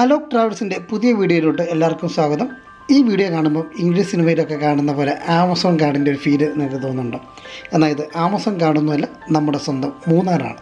അലോക് ട്രാവൽസിന്റെ പുതിയ വീഡിയോയിലോട്ട് എല്ലാവർക്കും സ്വാഗതം. ഈ വീഡിയോ കാണുമ്പോൾ ഇംഗ്ലീഷ് സിനിമയിലൊക്കെ കാണുന്ന പോലെ ആമസോൺ കാർഡിന്റെ ഒരു ഫീൽ നിങ്ങൾക്ക് തോന്നുന്നുണ്ടോ? എന്നാൽ ഇത് ആമസോൺ കാർഡൊന്നുമല്ല നമ്മുടെ സ്വന്തം മൂന്നാറാണ്.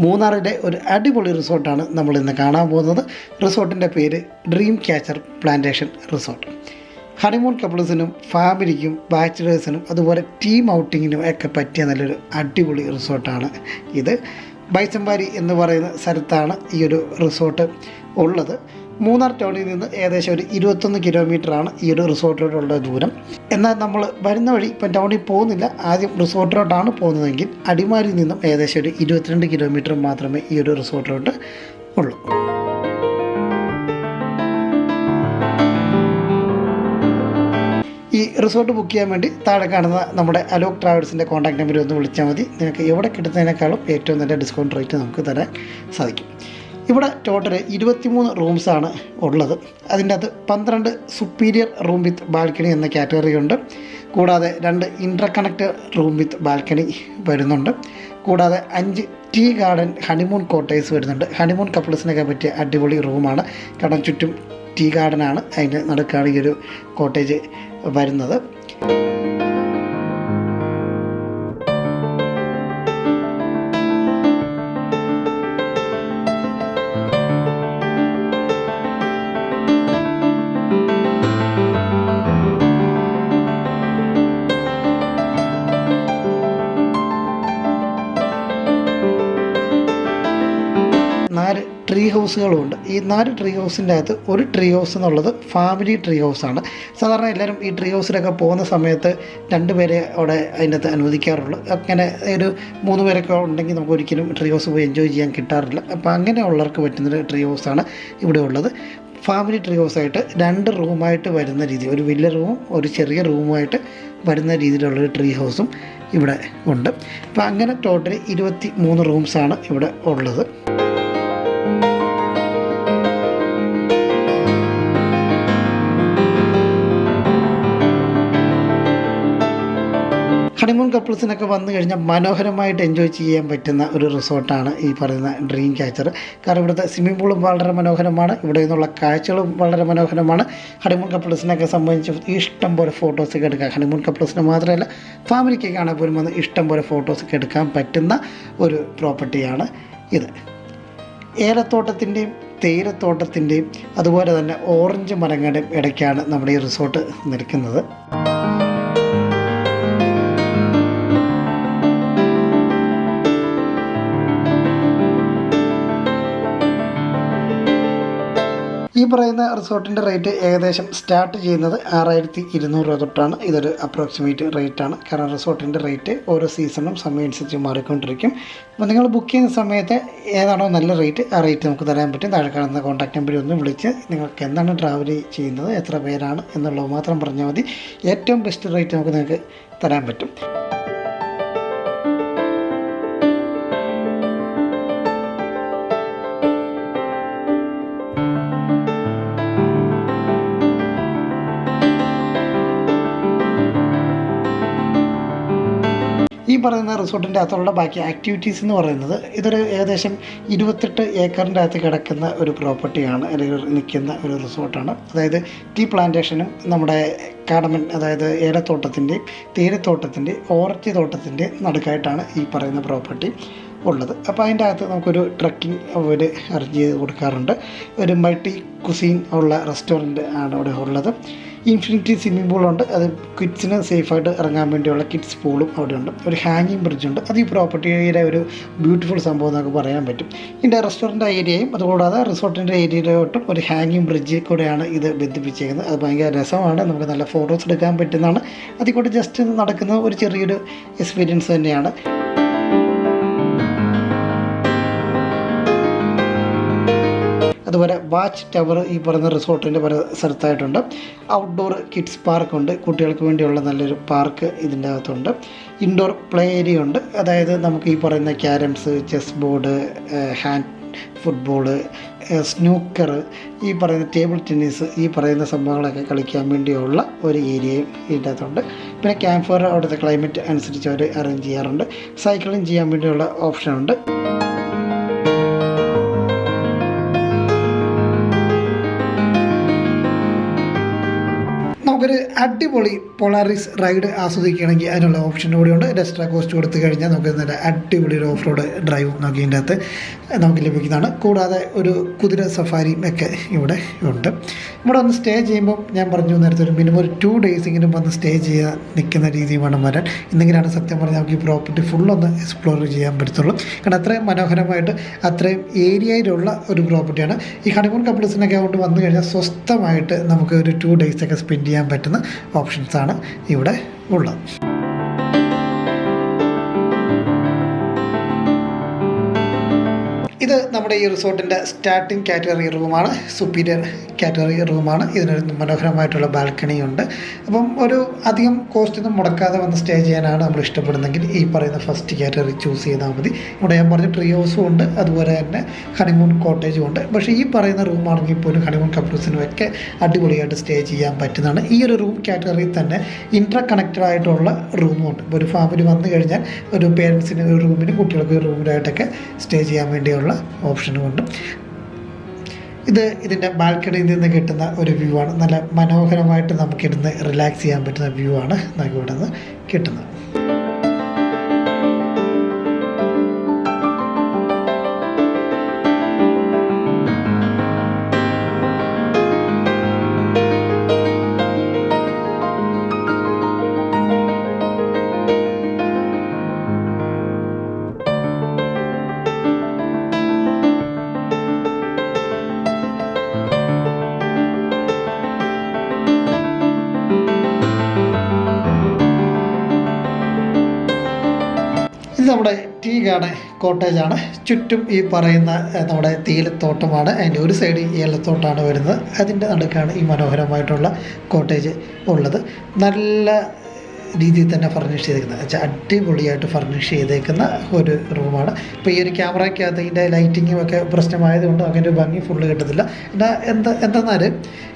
മൂന്നാറിലെ ഒരു അടിപൊളി റിസോർട്ടാണ് നമ്മൾ ഇന്ന് കാണാൻ പോകുന്നത്. റിസോർട്ടിന്റെ പേര് dream catcher plantation resort honeymoon കപ്പിൾസിനും ഫാമിലിക്കും ബാച്ചിലേഴ്സിനും അതുപോലെ ടീം ഔട്ടിങ്ങിനും ഒക്കെ പറ്റിയ നല്ലൊരു അടിപൊളി റിസോർട്ടാണ് ഇത്. ബൈച്ചമ്പാരി എന്ന് പറയുന്ന സ്ഥലത്താണ് ഈ ഒരു റിസോർട്ട് ഉള്ളത്. മൂന്നാർ ടൗണിൽ നിന്ന് ഏകദേശം ഒരു ഇരുപത്തൊന്ന് കിലോമീറ്ററാണ് ഈ ഒരു റിസോർട്ടിലോട്ടുള്ള ദൂരം. എന്നാൽ നമ്മൾ വരുന്ന വഴി ഇപ്പം ടൗണിൽ പോകുന്നില്ല. ആദ്യം റിസോർട്ടിലോട്ടാണ് പോകുന്നതെങ്കിൽ അടിമാലിയിൽ നിന്നും ഏകദേശം ഒരു ഇരുപത്തിരണ്ട് കിലോമീറ്റർ മാത്രമേ ഈ ഒരു റിസോർട്ടിലോട്ട് ഉള്ളൂ. ഈ റിസോർട്ട് ബുക്ക് ചെയ്യാൻ വേണ്ടി താഴെ കാണുന്ന നമ്മുടെ അലോക് ട്രാവൽസിന്റെ കോൺടാക്ട് നമ്പർ ഒന്ന് വിളിച്ചാൽ മതി. നിങ്ങൾക്ക് എവിടെ കിട്ടുന്നതിനേക്കാളും ഏറ്റവും നല്ല ഡിസ്കൗണ്ട് റേറ്റ് നമുക്ക് തരാൻ സാധിക്കും. ഇവിടെ ടോട്ടൽ ഇരുപത്തിമൂന്ന് റൂംസാണ് ഉള്ളത്. അതിന്റെ അകത്ത് പന്ത്രണ്ട് സുപ്പീരിയർ റൂം വിത്ത് ബാൽക്കണി എന്ന കാറ്റഗറി ഉണ്ട്. കൂടാതെ രണ്ട് interconnect room with balcony വരുന്നുണ്ട്. കൂടാതെ അഞ്ച് ടീ ഗാർഡൻ ഹണിമൂൺ കോട്ടേഴ്സ് വരുന്നുണ്ട്. ഹണിമൂൺ കപ്പിൾസിനൊക്കെ പറ്റിയ അടിപൊളി റൂമാണ് കാരണം ചുറ്റും ടീ ഗാർഡനാണ് അതിന്റെ നടുക്കാണ് ഈ ഒരു കോട്ടേജ് വരുന്നത്. ഹൗസുകളുമുണ്ട് ഈ നാല് ട്രീ ഹൗസിന്റെ അകത്ത് ഒരു ട്രീ ഹൗസ് എന്നുള്ളത് ഫാമിലി ട്രീ ഹൗസാണ് സാധാരണ എല്ലാവരും ഈ ട്രീ ഹൗസിലൊക്കെ പോകുന്ന സമയത്ത് രണ്ട് പേരെ അവിടെ അതിനകത്ത് അനുവദിക്കാറുള്ളൂ. അങ്ങനെ ഒരു മൂന്ന് പേരൊക്കെ ഉണ്ടെങ്കിൽ നമുക്ക് ഒരിക്കലും ട്രീ ഹൗസ് പോയി എൻജോയ് ചെയ്യാൻ കിട്ടാറില്ല. അപ്പോൾ അങ്ങനെയുള്ളവർക്ക് പറ്റുന്നൊരു ട്രീ ഹൗസാണ് ഇവിടെ ഉള്ളത്. ഫാമിലി ട്രീ ഹൗസായിട്ട് രണ്ട് റൂമായിട്ട് വരുന്ന രീതി ഒരു വലിയ റൂമും ഒരു ചെറിയ റൂമുമായിട്ട് വരുന്ന രീതിയിലുള്ളൊരു ട്രീ ഹൗസും ഇവിടെ ഉണ്ട്. അപ്പോൾ അങ്ങനെ ടോട്ടൽ ഇരുപത്തി മൂന്ന് റൂംസാണ് ഇവിടെ ഉള്ളത്. ഹണിമൂൺ കപ്പിൾസിനൊക്കെ വന്നു കഴിഞ്ഞാൽ മനോഹരമായിട്ട് എൻജോയ് ചെയ്യാൻ പറ്റുന്ന ഒരു റിസോർട്ടാണ് ഈ പറയുന്ന ഡ്രീം ക്യാച്ചർ കാരണം ഇവിടുത്തെ സ്വിമ്മിംഗ് പൂളും വളരെ മനോഹരമാണ്. ഇവിടെ നിന്നുള്ള കാഴ്ചകളും വളരെ മനോഹരമാണ്. ഹണിമൂൺ കപ്പിൾസിനൊക്കെ സംബന്ധിച്ച് ഇഷ്ടം പോലെ ഫോട്ടോസൊക്കെ എടുക്കാം ഹണിമൂൺ കപ്പിൾസിന് മാത്രമല്ല ഫാമിലിക്ക് കാണാൻ പോലും വന്ന് ഇഷ്ടം പോലെ ഫോട്ടോസൊക്കെ എടുക്കാൻ പറ്റുന്ന ഒരു പ്രോപ്പർട്ടിയാണ് ഇത്. ഏലത്തോട്ടത്തിന്റെയും തേയിലത്തോട്ടത്തിന്റെയും അതുപോലെ തന്നെ ഓറഞ്ച് മരങ്ങളുടെയും ഇടയ്ക്കാണ് നമ്മുടെ ഈ റിസോർട്ട് നിൽക്കുന്നത്. ഈ പറയുന്ന റിസോർട്ടിന്റെ റേറ്റ് ഏകദേശം സ്റ്റാർട്ട് ചെയ്യുന്നത് ആറായിരത്തി ഇരുന്നൂറ് രൂപ തൊട്ടാണ്. ഇതൊരു അപ്രോക്സിമേറ്റ് റേറ്റ് ആണ്. കാരണം റിസോർട്ടിന്റെ റേറ്റ് ഓരോ സീസണും സമയം അനുസരിച്ച് മാറിക്കൊണ്ടിരിക്കും. അപ്പോൾ നിങ്ങൾ ബുക്ക് ചെയ്യുന്ന സമയത്ത് ഏതാണോ നല്ല റേറ്റ് ആ റേറ്റ് നമുക്ക് തരാൻ പറ്റും. താഴെ കാണുന്ന കോൺടാക്ട് നമ്പറിൽ ഒന്ന് വിളിച്ച് നിങ്ങൾക്ക് എന്താണ് ട്രാവൽ ചെയ്യുന്നത് എത്ര പേരാണ് എന്നുള്ളത് മാത്രം പറഞ്ഞാൽ മതി. ഏറ്റവും ബെസ്റ്റ് റേറ്റ് നമുക്ക് നിങ്ങൾക്ക് തരാൻ പറ്റും. ഈ പറയുന്ന റിസോർട്ടിന്റെ അകത്തുള്ള ബാക്കി ആക്ടിവിറ്റീസ് എന്ന് പറയുന്നത് ഇതൊരു ഏകദേശം ഇരുപത്തെട്ട് ഏക്കറിന്റെ അകത്ത് കിടക്കുന്ന ഒരു പ്രോപ്പർട്ടിയാണ് അല്ലെങ്കിൽ നിൽക്കുന്ന ഒരു റിസോർട്ടാണ് അതായത് ടീ പ്ലാന്റേഷനും നമ്മുടെ കാടമൻ അതായത് ഏലത്തോട്ടത്തിന്റെയും തേയിലത്തോട്ടത്തിന്റെയും ഓറഞ്ച് തോട്ടത്തിന്റെ നടുക്കായിട്ടാണ് ഈ പറയുന്ന പ്രോപ്പർട്ടി ഉള്ളത്. അപ്പോൾ അതിന്റെ അകത്ത് നമുക്കൊരു ട്രക്കിംഗ് അവർ അറേഞ്ച് ചെയ്ത് കൊടുക്കാറുണ്ട്. ഒരു മൾട്ടി കുസീൻ ഉള്ള റെസ്റ്റോറന്റ് ആണ് അവിടെ ഉള്ളത്. ഇൻഫിനിറ്റി സ്വിമ്മിംഗ് പൂളുണ്ട്. അത് കിഡ്സിന് സേഫായിട്ട് ഇറങ്ങാൻ വേണ്ടിയുള്ള കിഡ്സ് പൂളും അവിടെയുണ്ട്. ഒരു ഹാങ്ങിങ് ബ്രിഡ്ജുണ്ട്. അത് ഈ പ്രോപ്പർട്ടിയുടെ ഒരു ബ്യൂട്ടിഫുൾ സംഭവം എന്നൊക്കെ പറയാൻ പറ്റും. ഇതിന്റെ റെസ്റ്റോറന്റ് ഏരിയയും അതുകൂടാതെ റിസോർട്ടിന്റെ ഏരിയയിലോട്ടും ഒരു ഹാങ്ങിങ് ബ്രിഡ്ജ് കൂടെയാണ് ഇത് ബന്ധിപ്പിച്ചേക്കുന്നത് അത് ഭയങ്കര രസമാണ്. നമുക്ക് നല്ല ഫോട്ടോസ് എടുക്കാൻ പറ്റുന്നതാണ്. അതിൽ കൂടെ ജസ്റ്റ് നടക്കുന്ന ഒരു ചെറിയൊരു എക്സ്പീരിയൻസ് തന്നെയാണ്. അതുപോലെ വാച്ച് ടവർ ഈ പറയുന്ന റിസോർട്ടിന്റെ പല സ്ഥലത്തായിട്ടുണ്ട്. Outdoor kids പാർക്കുണ്ട്. കുട്ടികൾക്ക് വേണ്ടിയുള്ള നല്ലൊരു പാർക്ക് ഇതിന്റെ അകത്തുണ്ട്. ഇൻഡോർ പ്ലേ ഏരിയ ഉണ്ട് അതായത് നമുക്ക് ഈ പറയുന്ന carroms chess board hand football snooker ഈ പറയുന്ന ടേബിൾ ടെന്നീസ് ഈ പറയുന്ന സംഭവങ്ങളൊക്കെ കളിക്കാൻ വേണ്ടിയുള്ള ഒരു ഏരിയയും ഇതിന്റെ അകത്തുണ്ട്. പിന്നെ ക്യാമ്പ് ഫയർ അവിടുത്തെ ക്ലൈമറ്റ് അനുസരിച്ച് അവർ അറേഞ്ച് ചെയ്യാറുണ്ട്. സൈക്ലിംഗ് ചെയ്യാൻ വേണ്ടിയുള്ള ഓപ്ഷനുണ്ട്. നമുക്കൊരു അടിപൊളി പൊളാറിസ് റൈഡ് ആസ്വദിക്കുകയാണെങ്കിൽ അതിനുള്ള ഓപ്ഷൻ കൂടിയുണ്ട് എക്സ്ട്രാ കോസ്റ്റ് കൊടുത്തു കഴിഞ്ഞാൽ നമുക്ക് നല്ല അടിപൊളി ഒരു ഓഫ് റോഡ് ഡ്രൈവ് നോക്കി ഇതിന്റെ അകത്ത് നമുക്ക് ലഭിക്കുന്നതാണ്. കൂടാതെ ഒരു കുതിര സഫാരിയും ഒക്കെ ഇവിടെ ഉണ്ട്. ഇവിടെ ഒന്ന് സ്റ്റേ ചെയ്യുമ്പോൾ ഞാൻ പറഞ്ഞു നേരത്തെ ഒരു മിനിമം ഒരു ടു ഡേയ്സെങ്കിലും വന്ന് സ്റ്റേ ചെയ്യാൻ നിൽക്കുന്ന രീതിയിൽ വേണം വരാൻ. ഇന്നെങ്കിലാണ് സത്യം പറഞ്ഞാൽ നമുക്ക് ഈ പ്രോപ്പർട്ടി ഫുള്ളൊന്ന് എക്സ്പ്ലോർ ചെയ്യാൻ പറ്റത്തുള്ളൂ. കാരണം അത്രയും മനോഹരമായിട്ട് അത്രയും ഏരിയയിലുള്ള ഒരു പ്രോപ്പർട്ടിയാണ് ഈ ഹണിമൂൺ കപ്പിൾസിനൊക്കെ അങ്ങോട്ട് വന്നു കഴിഞ്ഞാൽ സ്വസ്ഥമായിട്ട് നമുക്ക് ഒരു ടു ഡേയ്സ് ഒക്കെ സ്പെൻഡ് ചെയ്യാൻ പറ്റുന്ന ഓപ്ഷൻസാണ് ഇവിടെ ഉള്ളത്. ഇത് നമ്മുടെ ഈ റിസോർട്ടിന്റെ സ്റ്റാർട്ടിംഗ് കാറ്റഗറി റൂമാണ് സുപ്പീരിയർ കാറ്റഗറി റൂമാണ് ഇതിനൊരു മനോഹരമായിട്ടുള്ള ബാൽക്കണി ഉണ്ട്. അപ്പം ഒരു അധികം കോസ്റ്റ് ഒന്നും മുടക്കാതെ വന്ന് സ്റ്റേ ചെയ്യാനാണ് നമ്മൾ ഇഷ്ടപ്പെടുന്നെങ്കിൽ ഈ പറയുന്ന ഫസ്റ്റ് കാറ്റഗറി ചൂസ് ചെയ്താൽ മതി. ഇവിടെ ഞാൻ പറഞ്ഞ ട്രീ ഹൗസും ഉണ്ട്. അതുപോലെ തന്നെ ഹണിമൂൺ കോട്ടേജും ഉണ്ട്. പക്ഷേ ഈ പറയുന്ന റൂമാണെങ്കിൽ പോലും ഹണിമൂൺ കപ്പിൾസിനും ഒക്കെ അടിപൊളിയായിട്ട് സ്റ്റേ ചെയ്യാൻ പറ്റുന്നതാണ്. ഈ ഒരു റൂം കാറ്റഗറിയിൽ തന്നെ ഇൻട്രാ കണക്റ്റഡ് ആയിട്ടുള്ള റൂമും ഉണ്ട്. ഇപ്പോൾ ഒരു ഫാമിലി വന്നു കഴിഞ്ഞാൽ ഒരു പേരൻസിന് ഒരു റൂമിനും കുട്ടികൾക്ക് ഒരു റൂമിലായിട്ടൊക്കെ സ്റ്റേ ചെയ്യാൻ വേണ്ടിയുള്ള ഓപ്ഷനും ഉണ്ട്. ഇത് ഇതിന്റെ ബാൽക്കണിയിൽ നിന്ന് കിട്ടുന്ന ഒരു വ്യൂ ആണ്. നല്ല മനോഹരമായിട്ട് നമുക്കിരുന്ന് റിലാക്സ് ചെയ്യാൻ പറ്റുന്ന വ്യൂ ആണ് നമുക്ക് ഇവിടെ നിന്ന് കിട്ടുന്നത്. കോട്ടേജാണ്. ചുറ്റും ഈ പറയുന്ന നമ്മുടെ തേയിലത്തോട്ടമാണ്. അതിന്റെ ഒരു സൈഡ് ഏലത്തോട്ടമാണ് വരുന്നത്. അതിന്റെ നടുക്കാണ് ഈ മനോഹരമായിട്ടുള്ള കോട്ടേജ് ഉള്ളത്. നല്ല രീതിയിൽ തന്നെ ഫർണിഷ് ചെയ്തേക്കുന്നത് വെച്ചാൽ അടിപൊളിയായിട്ട് ഫർണിഷ് ചെയ്തേക്കുന്ന ഒരു റൂമാണ് ഇപ്പോൾ ഈ ഒരു ക്യാമറയ്ക്കകത്ത് ഇതിന്റെ ലൈറ്റിങ്ങും ഒക്കെ പ്രശ്നമായതുകൊണ്ട് അങ്ങനെ ഒരു ഭംഗി ഫുള്ള് കിട്ടത്തില്ല. എന്നാൽ എന്താ എന്തെന്നാൽ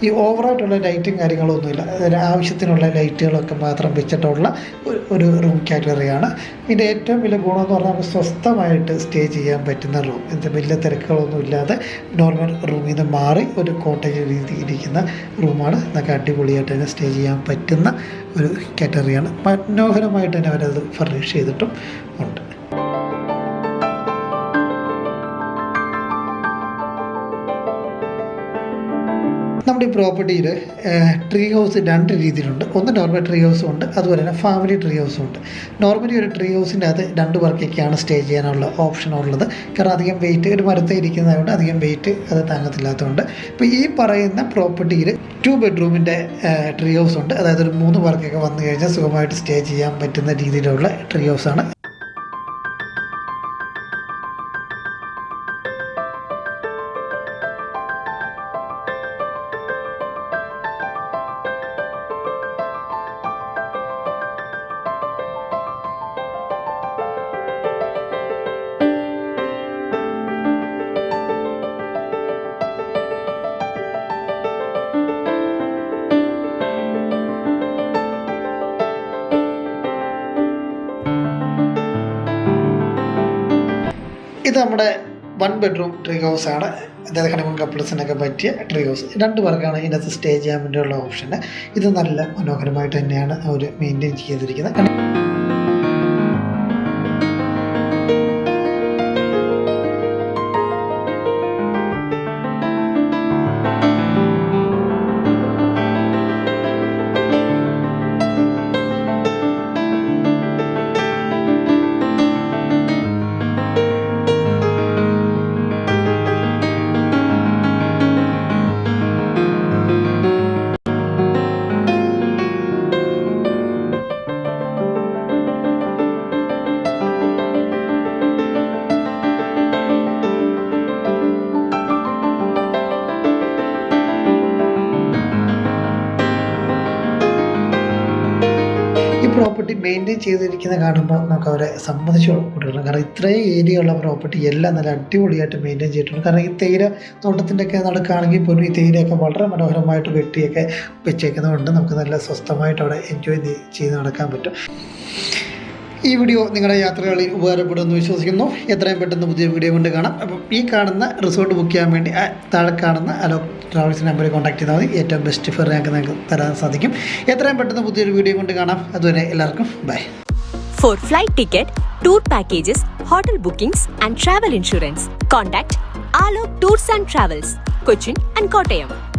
ഈ ഓവറായിട്ടുള്ള ലൈറ്റും കാര്യങ്ങളൊന്നുമില്ല. ഒരു ആവശ്യത്തിനുള്ള ലൈറ്റുകളൊക്കെ മാത്രം വെച്ചിട്ടുള്ള ഒരു- റൂം കാറ്റഗറിയാണ് ഇതിന്റെ ഏറ്റവും വലിയ ഗുണമെന്ന് പറഞ്ഞാൽ നമുക്ക് സ്വസ്ഥമായിട്ട് സ്റ്റേ ചെയ്യാൻ പറ്റുന്ന റൂം എന്താ വലിയ തിരക്കുകളൊന്നും ഇല്ലാതെ നോർമൽ റൂമിൽ നിന്ന് മാറി ഒരു കോട്ടേജ് രീതി ഇരിക്കുന്ന റൂമാണ് നമുക്ക് അടിപൊളിയായിട്ട് തന്നെ സ്റ്റേ ചെയ്യാൻ പറ്റുന്ന ഒരു കാറ്റഗറിയാണ് മനോഹരമായിട്ട് തന്നെ അവരത് ഫർണിഷ് ചെയ്തിട്ടും ഉണ്ട്. നമ്മുടെ ഈ പ്രോപ്പർട്ടിയിൽ ട്രീ ഹൗസ് രണ്ട് രീതിയിലുണ്ട്. ഒന്ന് നോർമൽ ട്രീ ഹൗസും ഉണ്ട് അതുപോലെ തന്നെ ഫാമിലി ട്രീ ഹൗസും ഉണ്ട്. നോർമലി ഒരു ട്രീ ഹൗസിന്റെ അത് രണ്ട് പേർക്കൊക്കെയാണ് സ്റ്റേ ചെയ്യാനുള്ള ഓപ്ഷൻ ഉള്ളത്. കാരണം അധികം വെയിറ്റ് ഒരു മരത്തെ ഇരിക്കുന്നതുകൊണ്ട് അധികം വെയിറ്റ് അത് താങ്ങത്തില്ലാത്തതുകൊണ്ട്. ഇപ്പോൾ ഈ പറയുന്ന പ്രോപ്പർട്ടിയിൽ ടു ബെഡ്റൂമിന്റെ ട്രീ ഹൗസ് ഉണ്ട്. അതായത് ഒരു മൂന്ന് പേർക്കൊക്കെ വന്നു കഴിഞ്ഞാൽ സുഖമായിട്ട് സ്റ്റേ ചെയ്യാൻ പറ്റുന്ന രീതിയിലുള്ള ട്രീ ഹൗസാണ് ഇത് നമ്മുടെ വൺ ബെഡ്റൂം ട്രീ ഹൗസ് ആണ്. അതായത് ഹണിമൂൺ കപ്പിൾസിനൊക്കെ പറ്റിയ ട്രീ ഹൗസ് രണ്ട് പേർക്കാണ് ഇതിനകത്ത് സ്റ്റേ ചെയ്യാൻ വേണ്ടിയുള്ള ഓപ്ഷൻ ഇത് നല്ല മനോഹരമായിട്ട് തന്നെയാണ് അവർ മെയിന്റെയിൻ ചെയ്തിരിക്കുന്നത്. മെയിന്റെയിൻ ചെയ്തിരിക്കുന്ന കാണുമ്പോൾ നമുക്ക് അവരെ സംബന്ധിച്ച് കൊടുക്കണം കാരണം ഇത്രയും ഏരിയ ഉള്ള പ്രോപ്പർട്ടി എല്ലാം നല്ല അടിപൊളിയായിട്ട് മെയിന്റെയിൻ ചെയ്തിട്ടുണ്ട്. കാരണം ഈ തേയില തോട്ടത്തിന്റെ ഒക്കെ നടക്കുകയാണെങ്കിൽ പോലും ഈ തേയിലയൊക്കെ വളരെ മനോഹരമായിട്ട് വെട്ടിയൊക്കെ വെച്ചേക്കുന്നതുകൊണ്ട് നമുക്ക് നല്ല സ്വസ്ഥമായിട്ട് അവിടെ എൻജോയ് ചെയ്ത് നടക്കാൻ പറ്റും. ഈ വീഡിയോ നിങ്ങളുടെ യാത്രകളിൽ ഉപകാരപ്പെടുമെന്ന് വിശ്വസിക്കുന്നു. എത്രയും പെട്ടെന്ന് പുതിയ വീഡിയോ കൊണ്ട് കാണാം. അപ്പം ഈ കാണുന്ന റിസോർട്ട് ബുക്ക് ചെയ്യാൻ വേണ്ടി താഴെ കാണുന്ന അലോ ട്രാവൽസ് നമ്പറിൽ കോൺടാക്ട് ചെയ്താൽ മതി. ഏറ്റവും ബെസ്റ്റ് ഫെയർ ഞങ്ങൾക്ക് നിങ്ങൾക്ക് തരാൻ സാധിക്കും. എത്രയും പെട്ടെന്ന് പുതിയൊരു വീഡിയോ കൊണ്ട് കാണാം. അതുവരെ എല്ലാവർക്കും bye for flight ticket tour packages hotel bookings and travel insurance contact Alo tours and travels Cochin and Kottayam.